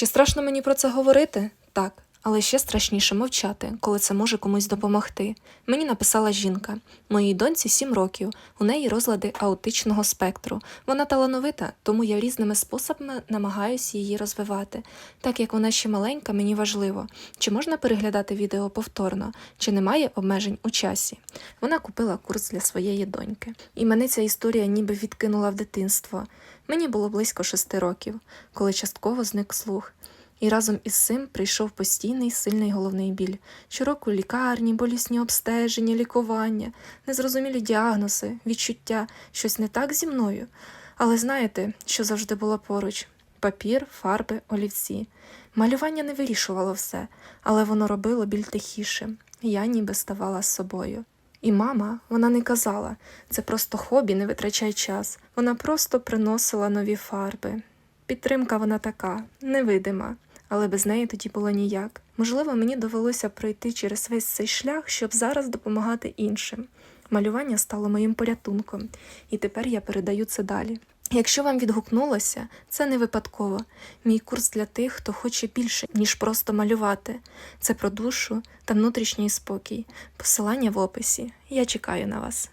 Чи страшно мені про це говорити? Так. Але ще страшніше мовчати, коли це може комусь допомогти. Мені написала жінка. Моїй доньці 7 років. У неї розлади аутичного спектру. Вона талановита, тому я різними способами намагаюся її розвивати. Так як вона ще маленька, мені важливо, чи можна переглядати відео повторно, чи немає обмежень у часі. Вона купила курс для своєї доньки. І мене ця історія ніби відкинула в дитинство. Мені було близько шести років, коли частково зник слух. І разом із цим прийшов постійний сильний головний біль, щороку лікарні, болісні обстеження, лікування, незрозумілі діагнози, відчуття, щось не так зі мною. Але знаєте, що завжди було поруч: папір, фарби, олівці. Малювання не вирішувало все, але воно робило біль тихіше. Я ніби ставала з собою. І мама, вона не казала, це просто хобі, не витрачай час. Вона просто приносила нові фарби. Підтримка вона така, невидима, але без неї тоді було ніяк. Можливо, мені довелося пройти через весь цей шлях, щоб зараз допомагати іншим. Малювання стало моїм порятунком, і тепер я передаю це далі. Якщо вам відгукнулося, це не випадково. Мій курс для тих, хто хоче більше, ніж просто малювати. Це про душу та внутрішній спокій. Посилання в описі. Я чекаю на вас.